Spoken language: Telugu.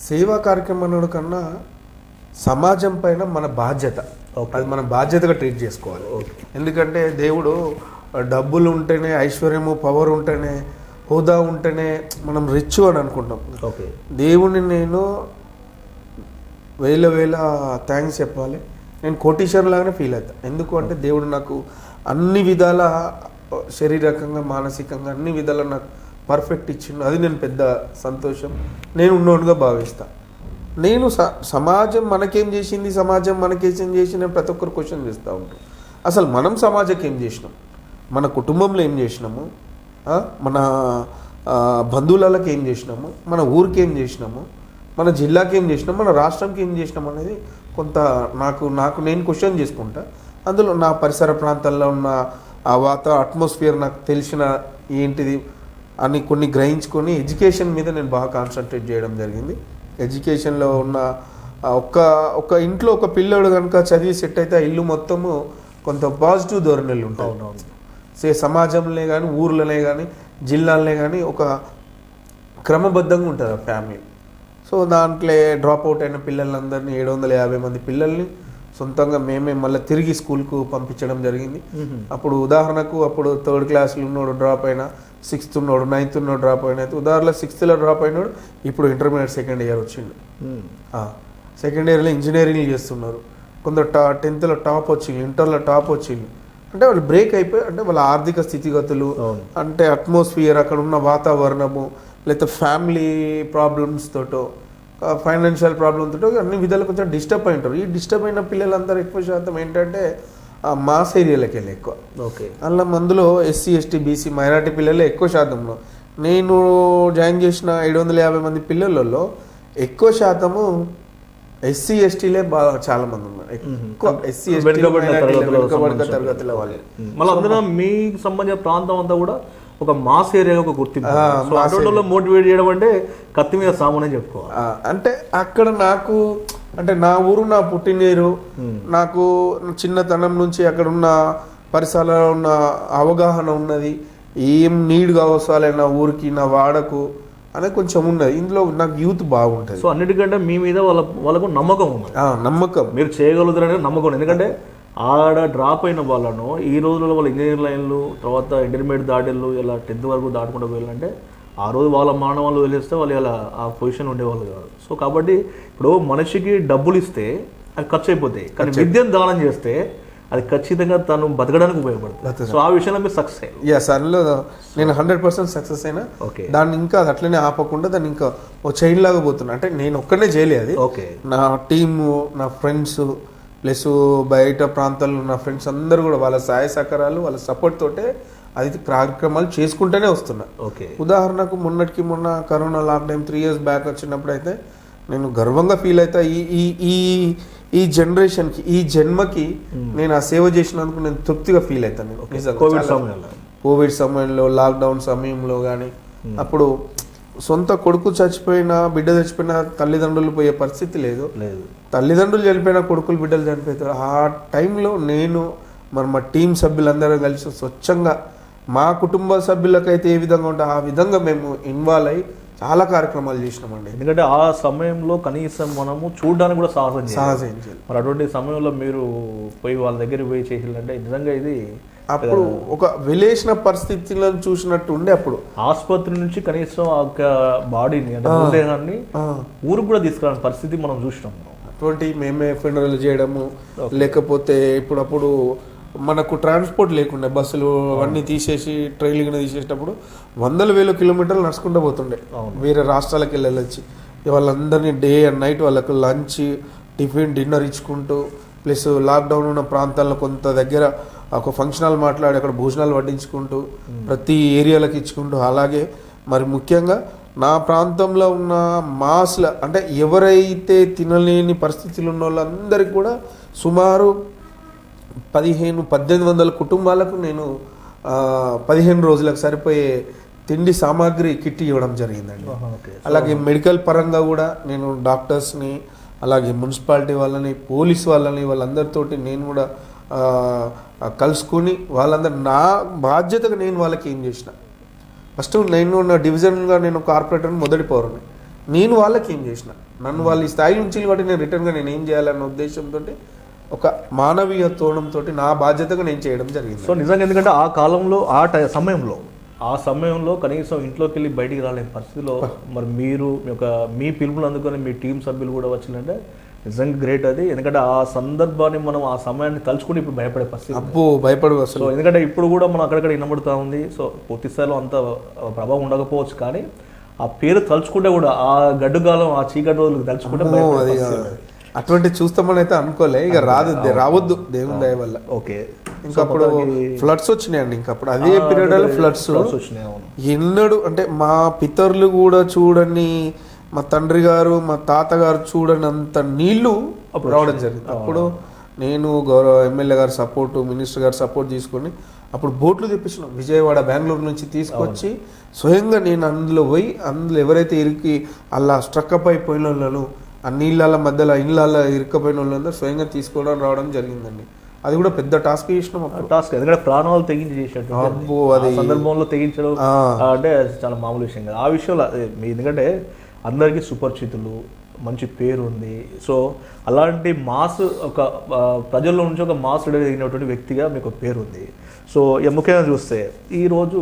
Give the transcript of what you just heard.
సేవా కార్యక్రమం కన్నా సమాజం పైన మన బాధ్యత. అది మనం బాధ్యతగా ట్రీట్ చేసుకోవాలి. ఎందుకంటే దేవుడు డబ్బులు ఉంటేనే ఐశ్వర్యము పవర్ ఉంటేనే హోదా ఉంటేనే మనం రిచ్ అని అనుకుంటాం. ఓకే. దేవుని నేను వేల వేల థ్యాంక్స్ చెప్పాలి. నేను కోటీశ్వరం లాగానే ఫీల్ అవుతా. ఎందుకు అంటే దేవుడు నాకు అన్ని విధాల శారీరకంగా మానసికంగా అన్ని విధాల నాకు పర్ఫెక్ట్ ఇచ్చిండు. అది నేను పెద్ద సంతోషం. నేను ఉన్నోడుగా భావిస్తా. నేను స సమాజం మనకేం చేసింది సమాజం మనకేం చేసింది ప్రతి ఒక్కరు క్వశ్చన్ చేస్తూ ఉంటాం అసలు మనం సమాజంకి ఏం చేసినాం? మన కుటుంబంలో ఏం చేసినాము? మన బంధువులకి ఏం చేసినాము? మన ఊరికి ఏం చేసినాము? మన జిల్లాకి ఏం చేసినాం మన రాష్ట్రంకి ఏం చేసినాం అనేది కొంత నాకు నాకు నేను క్వశ్చన్ చేసుకుంటా. అందులో నా పరిసర ప్రాంతాల్లో ఉన్న ఆ వాత అట్మాస్ఫియర్ నాకు తెలిసిన ఏంటిది? అని కొన్ని గ్రహించుకొని ఎడ్యుకేషన్ మీద నేను బాగా కాన్సన్ట్రేట్ చేయడం జరిగింది. ఎడ్యుకేషన్లో ఉన్న ఒక్క ఒక ఇంట్లో ఒక పిల్లోడు కనుక చదివి సెట్ అయితే ఆ ఇల్లు మొత్తము కొంత పాజిటివ్ ధోరణులు ఉంటాయి సే సమాజంలో కానీ ఊర్లోనే కానీ జిల్లాలనే కానీ ఒక క్రమబద్ధంగా ఉంటుంది ఆ ఫ్యామిలీ సో దాంట్లో డ్రాప్ అవుట్ అయిన పిల్లలందరినీ ఏడు వందల యాభై మంది పిల్లల్ని సొంతంగా మేమే మళ్ళీ తిరిగి స్కూల్కు పంపించడం జరిగింది. అప్పుడు ఉదాహరణకు అప్పుడు థర్డ్ క్లాస్లో ఉన్నోడు డ్రాప్ అయినా సిక్స్త్ ఉన్నోడు నైన్త్ ఉన్నోడు డ్రాప్ అయిన అయితే ఉదాహరణలో సిక్స్త్లో డ్రాప్ అయినాడు ఇప్పుడు ఇంటర్మీడియట్ సెకండ్ ఇయర్ వచ్చిండు. సెకండ్ ఇయర్లో ఇంజనీరింగ్ చేస్తున్నారు. కొందరు టా టెన్త్లో టాప్ వచ్చింది ఇంటర్లో టాప్ వచ్చింది అంటే వాళ్ళు బ్రేక్ అయిపోయి అంటే వాళ్ళ ఆర్థిక స్థితిగతులు. అంటే అట్మాస్ఫియర్ అక్కడ ఉన్న వాతావరణము లేకపోతే ఫ్యామిలీ ప్రాబ్లమ్స్ తోటో ఫైనాన్షియల్ ప్రాబ్లమ్ తోటో అన్ని విధాలు కొంచెం డిస్టర్బ్ అయి ఉంటారు. ఈ డిస్టర్బ్ అయిన పిల్లలందరూ ఎక్కువ శాతం ఏంటంటే మాస్ ఏరియాలకు వెళ్ళి ఎక్కువ. ఓకే. అందులో మందులో ఎస్సీ ఎస్టీ బీసీ మైనార్టీ పిల్లలే ఎక్కువ శాతంలో. నేను జాయిన్ చేసిన ఏడు వందల యాభై మంది పిల్లలలో ఎక్కువ శాతము ఎస్సీ ఎస్టీలే బాగా చాలా మంది ఉన్నారు. ఎక్కువ ఎస్సీ ఎస్టీ తరగతుల వాళ్ళే. మళ్ళీ అందులో మీకు సంబంధించిన ప్రాంతం అంతా కూడా ఒక మాస్ ఏరియా ఒక గుర్తింపు. మోటివేట్ చేయడం అంటే కత్తి మీద సామాన్ అని చెప్పుకోవాలి. అంటే అక్కడ నాకు అంటే నా ఊరు నా పుట్టినీరు నాకు చిన్నతనం నుంచి అక్కడ ఉన్న పరిసరాల్లో ఉన్న అవగాహన ఉన్నది. ఏం నీడ్ కావసాలి నా ఊరికి నా వాడకు అనేది కొంచెం ఉన్నది. ఇందులో నాకు యూత్ బాగుంటుంది. సో అన్నిటికంటే మీ మీద వాళ్ళ వాళ్ళకు నమ్మకం ఉంది ఆ, నమ్మకం. మీరు చేయగలుగుతారనే నమ్మకం. ఎందుకంటే ఆడ డ్రాప్ అయిన వాళ్ళను ఈ రోజుల్లో వాళ్ళ ఇంజనీర్ లైన్లు తర్వాత ఇంటర్మీడియట్ దాటిళ్ళు ఇలా టెన్త్ వరకు దాటుకుంటూ వెళ్ళాలంటే ఆ రోజు వాళ్ళ మానవాళ్ళు వెళ్ళేస్తే వాళ్ళు ఇలా ఆ పొజిషన్ ఉండేవాళ్ళు కాదు. సో కాబట్టి ఇప్పుడు మనిషికి డబ్బులు ఇస్తే అది ఖర్చు అయిపోతాయి. కానీ విద్యను దానం చేస్తే అది ఖచ్చితంగా తను బతకడానికి ఉపయోగపడుతుంది. సో ఆ విషయంలో మీరు సక్సెస్ అయ్యారు. ఎస్ అందులో నేను హండ్రెడ్ పర్సెంట్ సక్సెస్ అయినా ఓకే దాన్ని ఇంకా అది అట్లనే ఆపకుండా దాన్ని ఇంకా ఓ చైన్ లాగా పోతున్నా. అంటే నేను ఒక్కనే చేయలేదు ఓకే నా టీము నా ఫ్రెండ్స్ ప్లస్ బయట ప్రాంతాల్లో నా ఫ్రెండ్స్ అందరూ కూడా వాళ్ళ సహాయ సహకారాలు వాళ్ళ సపోర్ట్ తోటే అది కార్యక్రమాలు చేసుకుంటూనే వస్తున్నా. ఓకే. ఉదాహరణకు మొన్నటికి మొన్న corona lockdown three years back వచ్చినప్పుడు అయితే నేను గర్వంగా ఫీల్ అవుతా ఈ ఈ ఈ ఈ జనరేషన్కి ఈ జన్మకి నేను ఆ సేవ చేసినందుకు నేను తృప్తిగా ఫీల్ అవుతాను. కోవిడ్ సమయంలో. కోవిడ్ సమయంలో లాక్డౌన్ సమయంలో కానీ అప్పుడు సొంత కొడుకు చచ్చిపోయినా బిడ్డ చచ్చిపోయినా తల్లిదండ్రులు పోయే పరిస్థితి లేదు. లేదు. తల్లిదండ్రులు చనిపోయిన కొడుకులు బిడ్డలు చనిపోతారు. ఆ టైంలో నేను మరి మా టీం సభ్యులందరం కలిసి స్వచ్ఛంగా మా కుటుంబ సభ్యులకైతే ఏ విధంగా ఉంటే ఆ విధంగా మేము ఇన్వాల్వ్ అయ్యి చాలా కార్యక్రమాలు చేసినామండి. ఎందుకంటే ఆ సమయంలో కనీసం మనము చూడడానికి కూడా సాహసం చేయాలి. మరి అటువంటి సమయంలో మీరు పోయి వాళ్ళ దగ్గర పోయి చేసిందంటే నిజంగా ఇది అప్పుడు ఒక వెలేసిన పరిస్థితులను చూసినట్టు ఉండే అప్పుడు. ఆసుపత్రి నుంచి కనీసం ఆ యొక్క బాడీని అంటే మృతదేహాన్ని ఊరికి కూడా తీసుకురాని పరిస్థితి మనం చూసినాం. అటువంటి మేమే ఫినరల్ చేయడము లేకపోతే ఇప్పుడప్పుడు మనకు ట్రాన్స్పోర్ట్ లేకుండే బస్సులు అవన్నీ తీసేసి ట్రైన్లు తీసేసేటప్పుడు వందల వేల కిలోమీటర్లు నడుచుకుంటూ పోతుండే. వేరే రాష్ట్రాలకు వెళ్ళొచ్చి వాళ్ళందరినీ డే అండ్ నైట్ వాళ్ళకు లంచ్ టిఫిన్ డిన్నర్ ఇచ్చుకుంటూ ప్లస్ లాక్డౌన్ ఉన్న ప్రాంతాల్లో కొంత దగ్గర ఒక ఫంక్షన్ హాల్ మాట్లాడి అక్కడ భోజనాలు వడ్డించుకుంటూ ప్రతి ఏరియాలకు ఇచ్చుకుంటూ అలాగే మరి ముఖ్యంగా నా ప్రాంతంలో ఉన్న మాస్ల అంటే ఎవరైతే తినలేని పరిస్థితులు ఉన్న వాళ్ళందరికీ కూడా సుమారు పదిహేను పద్దెనిమిది వందల కుటుంబాలకు నేను పదిహేను రోజులకు సరిపోయే తిండి సామాగ్రి కిట్ ఇవ్వడం జరిగిందండి. అలాగే మెడికల్ పరంగా కూడా నేను డాక్టర్స్ని అలాగే మున్సిపాలిటీ వాళ్ళని పోలీస్ వాళ్ళని వాళ్ళందరితోటి నేను కూడా కలుసుకొని వాళ్ళందరూ నా బాధ్యతగా నేను వాళ్ళకి ఏం చేసిన? ఫస్ట్ నేను నా డివిజన్గా నేను కార్పొరేటర్ మొదటి పౌరుని. నేను వాళ్ళకి ఏం చేసిన? నన్ను వాళ్ళ ఈ స్థాయి నుంచి కాబట్టి నేను రిటర్న్గా నేను ఏం చేయాలన్న ఉద్దేశంతో ఒక మానవీయ తోణంతో నా బాధ్యతగా నేను చేయడం జరిగింది. సో నిజంగా ఎందుకంటే ఆ కాలంలో ఆ టై- సమయంలో ఆ సమయంలో కనీసం ఇంట్లోకి వెళ్ళి బయటికి రాలేని పరిస్థితిలో మరి మీరు మీ యొక్క మీ పిలుపులు అందుకొని మీ టీం సభ్యులు కూడా వచ్చిందంటే నిజంగా గ్రేట్ అది. ఎందుకంటే ఆ సందర్భాన్ని మనం ఆ సమయాన్ని తలుచుకుని ఇప్పుడు భయపడే పరిస్థితి. అబ్బో భయపడు అసలు. సో ఎందుకంటే ఇప్పుడు కూడా మనం అక్కడక్కడ వినబడుతూ ఉంది. సో పూర్తి స్థాయిలో అంత ప్రభావం ఉండకపోవచ్చు కానీ ఆ పేరు తలుచుకుంటే కూడా ఆ గడ్డుగాలం ఆ చీకటి రోజులు తలుచుకుంటే అటువంటి చూస్తామని అయితే అనుకోలే. ఇక రాదు రావద్దు దేవుని దయ వల్ల. ఓకే. ఇంకా అప్పుడు ఫ్లడ్స్ వచ్చినాయండి ఇంకా అప్పుడు. అదే పీరియడ్ ఫ్లడ్స్ వచ్చినాయి ఎన్నడు అంటే మా పితరులు కూడా చూడని మా తండ్రి గారు మా తాతగారు చూడని అంత నీళ్ళు రావడం జరిగింది. అప్పుడు నేను గౌరవ ఎమ్మెల్యే గారి సపోర్ట్ మినిస్టర్ గారి సపోర్ట్ తీసుకొని అప్పుడు బోట్లు తెప్పించినాం. విజయవాడ బెంగళూరు నుంచి తీసుకొచ్చి స్వయంగా నేను అందులో పోయి అందులో ఎవరైతే ఇరికి అలా స్ట్రక్అప్ అయిపోయిన వాళ్ళను ఆ నీళ్ళ మధ్యలో ఇళ్ళ ఇరుక్కపోయిన వాళ్ళందరూ స్వయంగా తీసుకోవడం రావడం జరిగిందండి. అది కూడా పెద్ద టాస్క్ చేసిన టాస్క్ ఎందుకంటే ప్రాణాలు తెగించి చేసినట్టు అబ్బో అది సందర్భంలో తెగించడం అంటే చాలా మామూలు విషయం కదా. ఆ విషయంలో ఎందుకంటే అందరికీ సుపరిచితులు మంచి పేరు ఉంది సో అలాంటి మాస్ ఒక ప్రజల్లో నుంచి ఒక మాస్ లీడర్ వ్యక్తిగా మీకు పేరు ఉంది సో ముఖ్యంగా చూస్తే ఈరోజు